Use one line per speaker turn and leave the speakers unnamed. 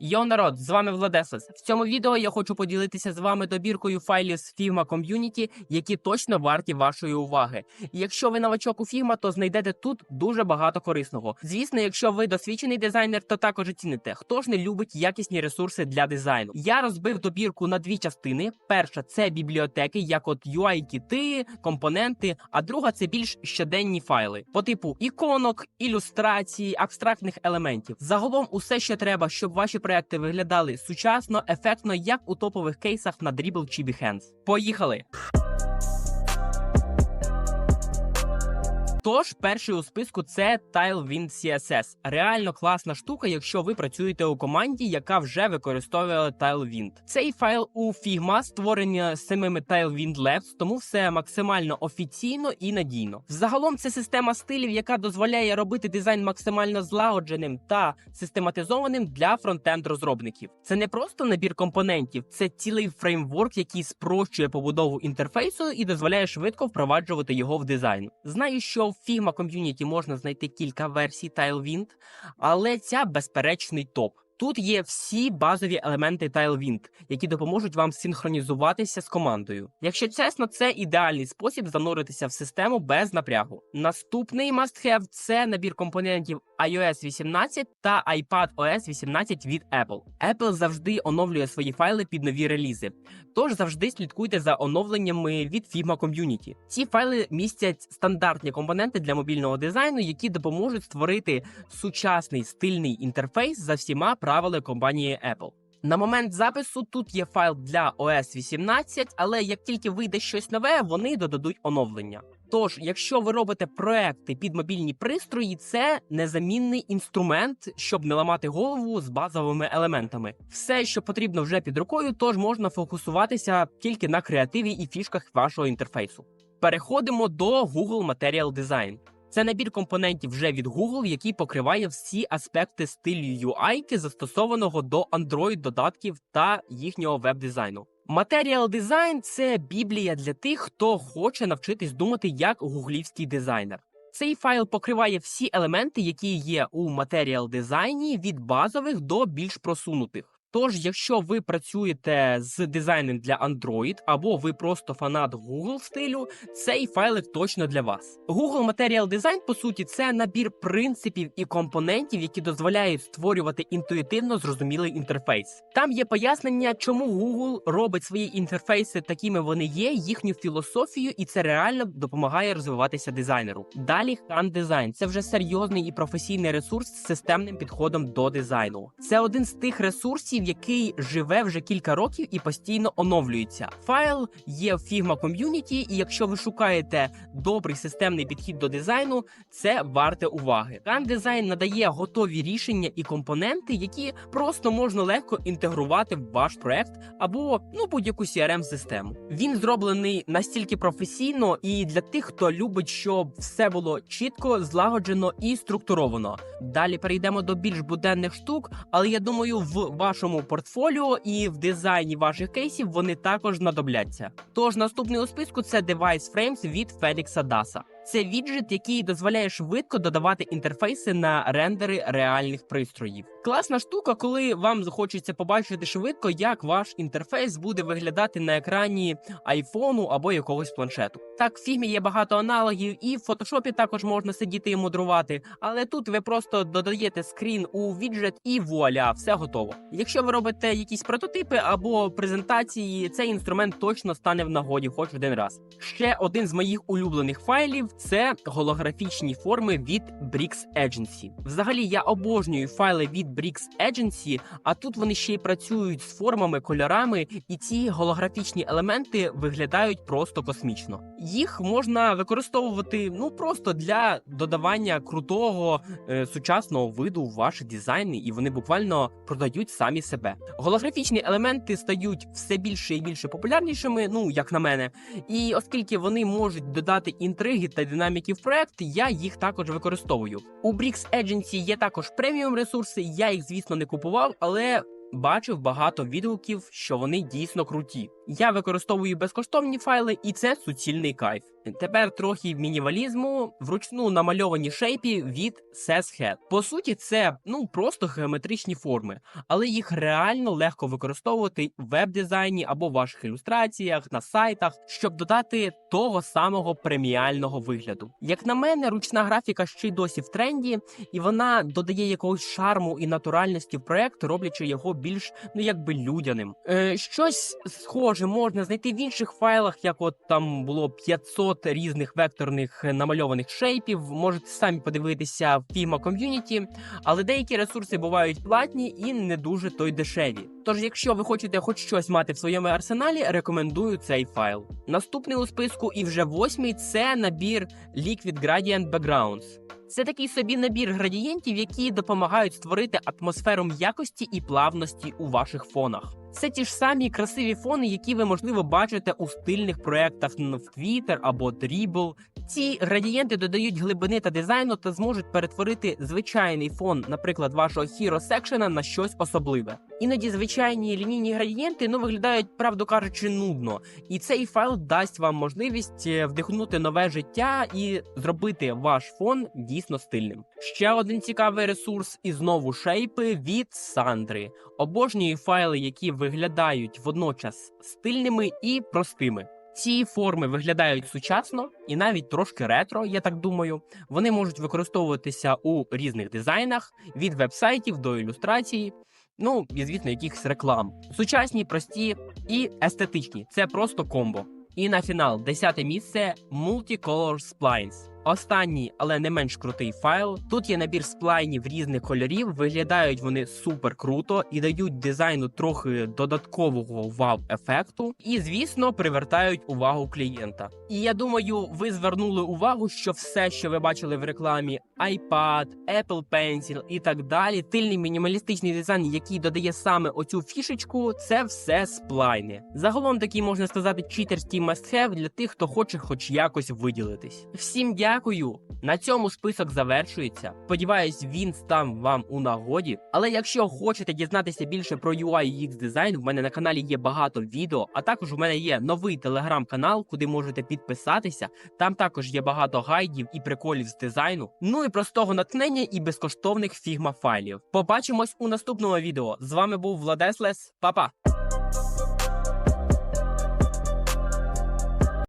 Йо, народ, з вами Владеслес. В цьому відео я хочу поділитися з вами добіркою файлів з Figma Community, які точно варті вашої уваги. Якщо ви новачок у Figma, то знайдете тут дуже багато корисного. Звісно, якщо ви досвідчений дизайнер, то також оціните, хто ж не любить якісні ресурси для дизайну. Я розбив добірку на дві частини. Перша це бібліотеки, як от UI-кіти, компоненти, а друга це більш щоденні файли по типу іконок, ілюстрацій, абстрактних елементів. Загалом, усе, що треба, щоб ваші проекти виглядали сучасно, ефектно, як у топових кейсах на Dribble чи Behance. Поїхали! Тож, перший у списку це Tailwind CSS. Реально класна штука, якщо ви працюєте у команді, яка вже використовує Tailwind. Цей файл у Figma створений самими Tailwind Labs, тому все максимально офіційно і надійно. Взагалом, це система стилів, яка дозволяє робити дизайн максимально злагодженим та систематизованим для фронтенд розробників. Це не просто набір компонентів, це цілий фреймворк, який спрощує побудову інтерфейсу і дозволяє швидко впроваджувати його в дизайн. Знаю, що Figma ком'юніті можна знайти кілька версій Tailwind, але ця безперечний топ. Тут є всі базові елементи Tailwind, які допоможуть вам синхронізуватися з командою. Якщо чесно, це ідеальний спосіб зануритися в систему без напрягу. Наступний must-have – це набір компонентів iOS 18 та iPadOS 18 від Apple. Apple завжди оновлює свої файли під нові релізи, тож завжди слідкуйте за оновленнями від Figma Community. Ці файли містять стандартні компоненти для мобільного дизайну, які допоможуть створити сучасний стильний інтерфейс за всіма правилами компанії Apple. На момент запису тут є файл для OS 18, але як тільки вийде щось нове, вони додадуть оновлення. Тож, якщо ви робите проекти під мобільні пристрої, це незамінний інструмент, щоб не ламати голову з базовими елементами. Все, що потрібно вже під рукою, тож можна фокусуватися тільки на креативі і фішках вашого інтерфейсу. Переходимо до Google Material Design. Це набір компонентів вже від Google, який покриває всі аспекти стилю UI, застосованого до Android додатків та їхнього веб-дизайну. Material Design – це біблія для тих, хто хоче навчитись думати як гуглівський дизайнер. Цей файл покриває всі елементи, які є у Material дизайні від базових до більш просунутих. Тож, якщо ви працюєте з дизайном для Android або ви просто фанат Google стилю, цей файлик точно для вас. Google Material Design, по суті, це набір принципів і компонентів, які дозволяють створювати інтуїтивно зрозумілий інтерфейс. Там є пояснення, чому Google робить свої інтерфейси такими вони є, їхню філософію, і це реально допомагає розвиватися дизайнеру. Далі Khan Design – це вже серйозний і професійний ресурс з системним підходом до дизайну. Це один з тих ресурсів, який живе вже кілька років і постійно оновлюється. Файл є в Figma Community, і якщо ви шукаєте добрий системний підхід до дизайну, це варте уваги. Khan Design надає готові рішення і компоненти, які просто можна легко інтегрувати в ваш проект або ну будь-яку crm систему Він зроблений настільки професійно і для тих, хто любить, щоб все було чітко, злагоджено і структуровано. Далі перейдемо до більш буденних штук, але я думаю, в вашому портфоліо і в дизайні ваших кейсів вони також знадобляться. Тож наступний у списку це Device Frames від Фелікса Даса. Це віджит, який дозволяє швидко додавати інтерфейси на рендери реальних пристроїв. Класна штука, коли вам захочеться побачити швидко, як ваш інтерфейс буде виглядати на екрані айфону або якогось планшету. Так, в фігмі є багато аналогів, і в фотошопі також можна сидіти і мудрувати, але тут ви просто додаєте скрін у віджит і вуаля, все готово. Якщо ви робите якісь прототипи або презентації, цей інструмент точно стане в нагоді хоч один раз. Ще один з моїх улюблених файлів це голографічні форми від Brix Agency. Взагалі я обожнюю файли від Brix Agency, а тут вони ще й працюють з формами, кольорами, і ці голографічні елементи виглядають просто космічно. Їх можна використовувати ну просто для додавання крутого е, сучасного виду в ваші дизайни, і вони буквально продають самі себе. Голографічні елементи стають все більше і більше популярнішими, ну як на мене. І оскільки вони можуть додати інтриги та динаміки в проект, я їх також використовую. У Brix Agency є також преміум ресурси. Я їх, звісно, не купував, але бачив багато відгуків, що вони дійсно круті. Я використовую безкоштовні файли, і це суцільний кайф. Тепер трохи мінімалізму вручну намальовані шейпі від SESHead. По суті, це ну просто геометричні форми, але їх реально легко використовувати в веб-дизайні або в ваших ілюстраціях на сайтах, щоб додати того самого преміального вигляду. Як на мене, ручна графіка ще й досі в тренді, і вона додає якогось шарму і натуральності в проект, роблячи його більш ну якби людяним. Е, щось схоже можна знайти в інших файлах, як от там було 500 різних векторних е, намальованих шейпів. Можете самі подивитися в Figma ком'юніті, але деякі ресурси бувають платні і не дуже то й дешеві. Тож, якщо ви хочете хоч щось мати в своєму арсеналі, рекомендую цей файл. Наступний у списку і вже восьмий це набір Liquid Gradient Backgrounds. Це такий собі набір градієнтів, які допомагають створити атмосферу м'якості і плавності у ваших фонах. Це ті ж самі красиві фони, які ви можливо бачите у стильних проєктах в Twitter або Dribble. Ці градієнти додають глибини та дизайну та зможуть перетворити звичайний фон, наприклад, вашого Hero секшена на щось особливе. Іноді звичайні лінійні градієнти ну виглядають, правду кажучи, нудно, і цей файл дасть вам можливість е, вдихнути нове життя і зробити ваш фон дійсно стильним. Ще один цікавий ресурс і знову шейпи від Сандри. Обожнюю файли, які виглядають водночас стильними і простими. Ці форми виглядають сучасно і навіть трошки ретро, я так думаю. Вони можуть використовуватися у різних дизайнах від вебсайтів до ілюстрацій. Ну і звісно, якихось реклам. Сучасні, прості і естетичні. Це просто комбо. І на фінал, десяте місце Multicolor Splines. Останній, але не менш крутий файл. Тут є набір сплайнів різних кольорів. Виглядають вони супер круто і дають дизайну трохи додаткового вау-ефекту. І, звісно, привертають увагу клієнта. І я думаю, ви звернули увагу, що все, що ви бачили в рекламі, iPad, Apple Pencil і так далі, тильний мінімалістичний дизайн, який додає саме оцю фішечку, це все сплайни. Загалом такий можна сказати читерський must-have для тих, хто хоче хоч якось виділитись. Всім дякую. На цьому список завершується. Сподіваюсь, він став вам у нагоді. Але якщо хочете дізнатися більше про UI UX дизайн, в мене на каналі є багато відео, а також у мене є новий телеграм-канал, куди можете підписатися. Там також є багато гайдів і приколів з дизайну. Ну і простого натхнення і безкоштовних фігма файлів. Побачимось у наступному відео. З вами був Владеслес. Па-па!